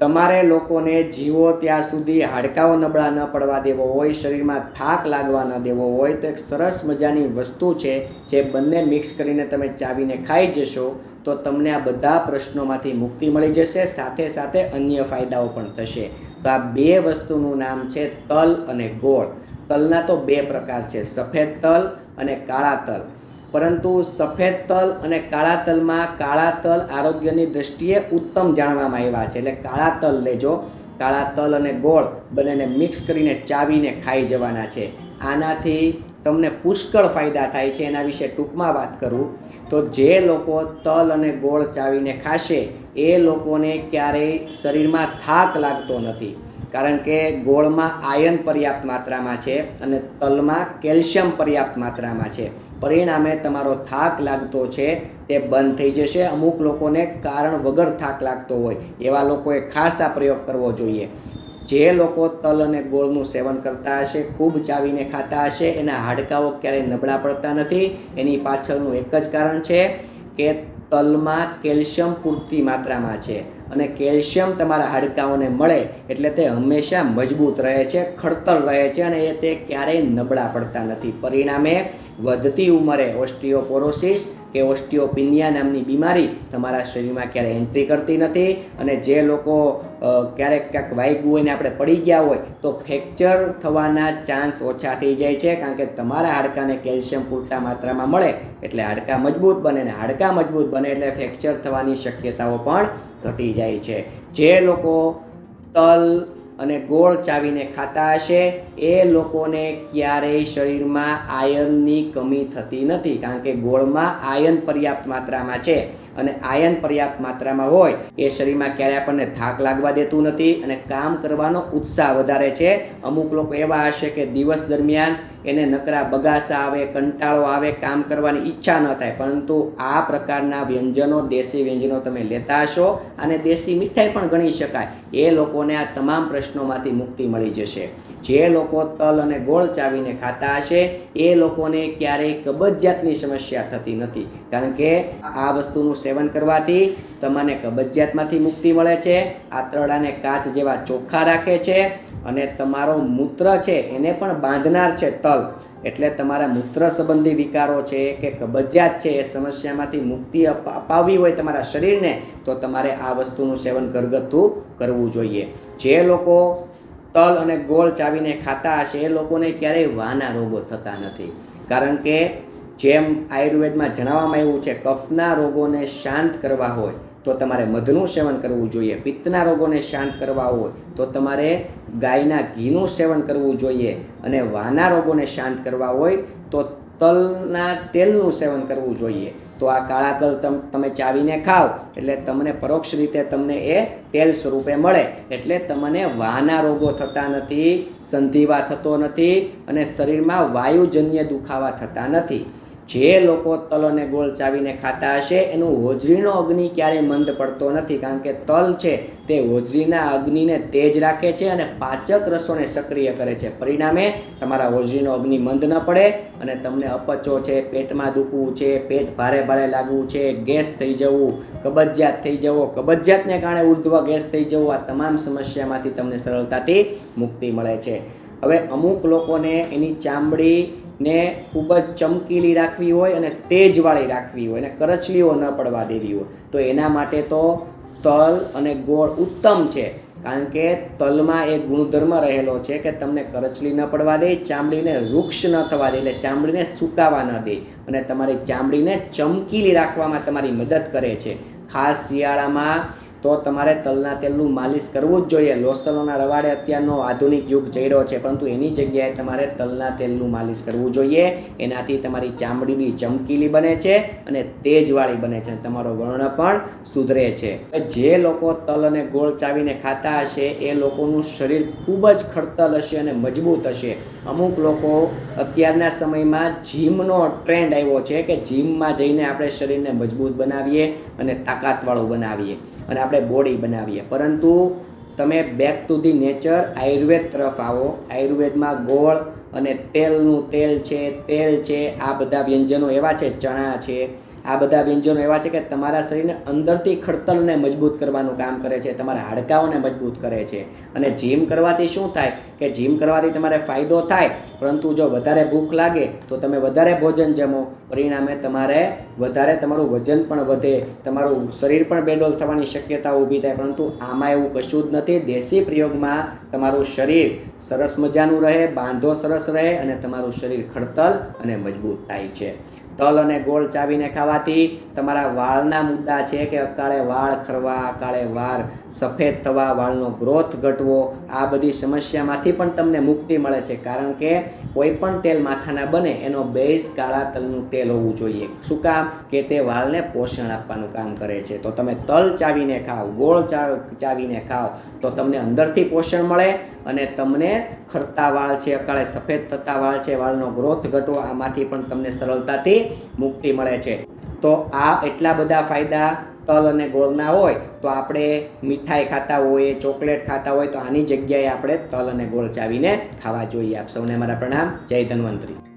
તમારે લોકોને જીવો ત્યાં સુધી હાડકાઓ નબળા ન પડવા દેવો હોય, શરીરમાં થાક લાગવા ન દેવો હોય, તો એક સરસ મજાની વસ્તુ છે, જે બંને મિક્સ કરીને તમે ચાવીને ખાઈ જશો, તો તમને આ બધા પ્રશ્નોમાંથી મુક્તિ મળી જશે, સાથે સાથે અન્ય ફાયદાઓ પણ થશે. તો આ બે વસ્તુનું નામ છે તલ અને ગોળ. તલના તો બે પ્રકાર છે, સફેદ તલ અને કાળા તલ. પરંતુ સફેદ તલ અને કાળા તલમાં કાળા તલ આરોગ્યની દ્રષ્ટિએ ઉત્તમ જાણવામાં આવ્યા છે. એટલે કાળા તલ લેજો. કાળા તલ અને ગોળ બંનેને મિક્સ કરીને ચાવીને ખાઈ જવાના છે. આનાથી તમને પુષ્કળ ફાયદા થાય છે. એના વિશે ટૂંકમાં વાત કરું તો જે લોકો તલ અને ગોળ ચાવીને ખાશે, એ લોકોને ક્યારેય શરીરમાં થાક લાગતો નથી. કારણ કે ગોળમાં આયન પર્યાપ્ત માત્રામાં છે અને તલમાં કેલ્શિયમ પર્યાપ્ત માત્રામાં છે. પરિણામે તમારો થાક લાગતો છે તે બંધ થઈ જશે. અમુક લોકોને કારણ વગર થાક લાગતો હોય એવા લોકોએ ખાસ આ પ્રયોગ કરવો જોઈએ. જે લોકો તલ અને ગોળનું સેવન કરતા હશે, ખૂબ ચાવીને ખાતા હશે, એના હાડકાઓ ક્યારેય નબળા પડતા નથી. એની પાછળનું એક જ કારણ છે કે તલમાં કેલ્શિયમ પૂરતી માત્રામાં છે. અને કેલ્શિયમ તમારા હાડકાઓને મળે એટલે તે હંમેશા મજબૂત રહે છે, ખડતર રહે છે અને એ તે ક્યારેય નબળા પડતા નથી. પરિણામે વધતી ઉંમરે ઓસ્ટિયોપોરોસિસ કે ઓસ્ટિયોપિનિયા નામની બીમારી તમારા શરીરમાં ક્યારેય એન્ટ્રી કરતી નથી અને જે લોકો ક્યારેક ક્યાંક વાગ્યું હોય ને આપણે પડી ગયા હોય તો ફ્રેક્ચર થવાના ચાન્સ ઓછા થઈ જાય છે કારણ કે તમારા હાડકાને કેલ્શિયમ પૂરતા માત્રામાં મળે એટલે હાડકાં મજબૂત બને ને હાડકાં મજબૂત બને એટલે ફ્રેક્ચર થવાની શક્યતાઓ પણ ઘટી જાય છે. જે લોકો તલ અને ગોળ ચાવીને ખાતા હશે, એ લોકોને ક્યારેય શરીરમાં આયનની કમી થતી નથી, કારણ કે ગોળમાં આયન પર્યાપ્ત માત્રામાં છે. અને આયન પર્યાપ્ત માત્રામાં હોય, એ શરીરમાં ક્યારેય આપણને થાક લાગવા દેતું નથી અને કામ કરવાનો ઉત્સાહ વધારે છે. અમુક લોકો એવા હશે કે દિવસ દરમિયાન એને નકરા બગાસા આવે, કંટાળો આવે, કામ કરવાની ઈચ્છા ન થાય. પરંતુ આ પ્રકારના વ્યંજનો, દેશી વ્યંજનો તમે લેતા હશો અને દેશી મીઠાઈ પણ ગણી શકાય. એ લોકોને આ તમામ પ્રશ્નોમાંથી મુક્તિ મળી જશે. જે લોકો તલ અને ગોળ ચાવીને ખાતા હશે, એ લોકોને ક્યારેય કબજિયાતની સમસ્યા થતી નથી. કારણ કે આ વસ્તુનું સેવન કરવાથી તમને કબજિયાતમાંથી મુક્તિ મળે છે આંતરડાને કાચ જેવા ચોખ્ખા રાખે છે અને તમારો મૂત્ર છે એને પણ બાંધનાર છે તલ. એટલે તમારા મૂત્ર સંબંધી વિકારો છે કે કબજિયાત છે એ સમસ્યામાંથી મુક્તિ અપ- અપાવવી હોય તમારા શરીરને, તો તમારે આ વસ્તુનું સેવન ઘરગથ્થું કરવું જોઈએ. જે લોકો તલ અને ગોળ ચાવીને ખાતા હશે, એ લોકોને ક્યારેય વાના રોગો થતા નથી. કારણ કે જેમ આયુર્વેદમાં જણાવવામાં આવ્યું છે, કફના રોગોને શાંત કરવા હોય, તો તમારે મધનું સેવન કરવું જોઈએ, પિત્તના રોગોને શાંત કરવા હોય, તો તમારે ગાયના ઘીનું સેવન કરવું જોઈએ અને વાના રોગોને શાંત કરવા હોય, તો તલના તેલનું સેવન કરવું જોઈએ. તો આ કાળા તલ તમ ચાવીને ખાઓ. એટલે તમને પરોક્ષ રીતે તમને એ તેલ સ્વરૂપે મળે. એટલે તમને વાના રોગો થતા નથી, સંધિવા થતો નથી અને શરીરમાં વાયુજન્ય દુખાવા થતા નથી. જે લોકો તલ અને ગોળ ચાવીને ખાતા હશે, એનું હોજરીનો અગ્નિ ક્યારેય મંદ પડતો નથી, કારણ કે તલ છે તે હોજરીના અગ્નિને તેજ રાખે છે અને પાચક રસોને સક્રિય કરે છે. પરિણામે તમારા હોજરીનો અગ્નિ મંદ ન પડે અને તમને અપચો છે, પેટમાં દુખવું છે, પેટ ભારે ભારે લાગવું છે, ગેસ થઈ જવું, કબજિયાત થઈ જવો, કબજિયાતને કારણે ઉર્ધ્વ ગેસ થઈ જવું, આ તમામ સમસ્યામાંથી તમને સરળતાથી મુક્તિ મળે છે. હવે અમુક લોકોને એની ચામડી ને ખૂબ જ ચમકીલી રાખવી હોય અને તેજવાળી રાખવી હોય અને કરચલીઓ ન પડવા દેવી હોય. તો એના માટે તો તલ અને ગોળ ઉત્તમ છે. કારણ કે તલમાં એ ગુણધર્મ રહેલો છે કે તમને કરચલી ન પડવા દે, ચામડીને વૃક્ષ ન થવા દે, એટલે ચામડીને સુકાવા ન દે. અને તમારી ચામડીને ચમકીલી રાખવામાં તમારી મદદ કરે છે. ખાસ શિયાળામાં તો તમારે તલના તેલનું માલિશ કરવું જ જોઈએ. લોસલોના રવાડે અત્યારનો આધુનિક યુગ ચડ્યો છે, પરંતુ એની જગ્યાએ તમારે તલના તેલનું માલિશ કરવું જોઈએ. એનાથી તમારી ચામડીની ચમકીલી બને છે અને તેજવાળી બને છે તમારો વર્ણ પણ સુધરે છે. જે લોકો તલ અને ગોળ ચાવીને ખાતા હશે, એ લોકોનું શરીર ખૂબ જ ખડતલ હશે અને મજબૂત હશે. અમુક લોકો અત્યારના સમયમાં જીમનો ટ્રેન્ડ આવ્યો છે કે જીમમાં જઈને આપણે શરીરને મજબૂત બનાવીએ અને તાકાતવાળું બનાવીએ. અને આપણે બોડી બનાવીએ. પરંતુ તમે back to the nature ayurveda તરફ આવો. આયુર્વેદમાં ગોળ અને તેલનું તેલ છે તેલ છે, આ બધા વ્યંજનો એવા છે, ચણા છે આ બધા વ્યંજનો એવા છે કે તમારા શરીરને અંદરથી ખડતલને મજબૂત કરવાનું કામ કરે છે, તમારા હાડકાઓને મજબૂત કરે છે. અને જીમ કરવાથી શું થાય કે જીમ કરવાથી તમારે ફાયદો થાય, પરંતુ જો વધારે ભૂખ લાગે તો તમે વધારે ભોજન જમો, પરિણામે તમારે વધારે તમારું વજન પણ વધે, તમારું શરીર પણ બેડોલ થવાની શક્યતા ઊભી થાય, પરંતુ આમાં એવું કશું જ નથી. દેશી પ્રયોગમાં તમારું શરીર સરસ મજાનું રહે, બાંધો સરસ રહે અને તમારું શરીર ખડતલ અને મજબૂત થાય છે. તલ અને ગોળ ચાવીને ખાવાથી તમારા વાળના મુદ્દા છે કે અકાળે વાળ ખરવા, અકાળે વાળ સફેદ થવા, વાળનો ગ્રોથ ઘટવો, આ બધી સમસ્યામાંથી પણ તમને મુક્તિ મળે છે. કારણ કે કોઈ પણ તેલ માથાના બને એનો બેઝ કાળા તલનું તેલ હોવું જોઈએ. શું કામ? કે તે વાળને પોષણ આપવાનું કામ કરે છે. તો તમે તલ ચાવીને ખાઓ, ગોળ ચાવીને ખાઓ, તો તમને અંદરથી પોષણ મળે અને તમને ખરતા વાળ છે, અકાળે સફેદ થતા વાળ છે, વાળનો ગ્રોથ ઘટવો, આમાંથી પણ તમને સરળતાથી મુક્તિ મળે છે. તો આ એટલા બધા ફાયદા તલ અને ગોળના હોય, તો આપણે મીઠાઈ ખાતા હોઈએ, ચોકલેટ ખાતા હોય, તો આની જગ્યાએ આપણે તલ અને ગોળ ચાવીને ખાવા જોઈએ. આપ સૌને મારા પ્રણામ. જય ધન્વંતરી.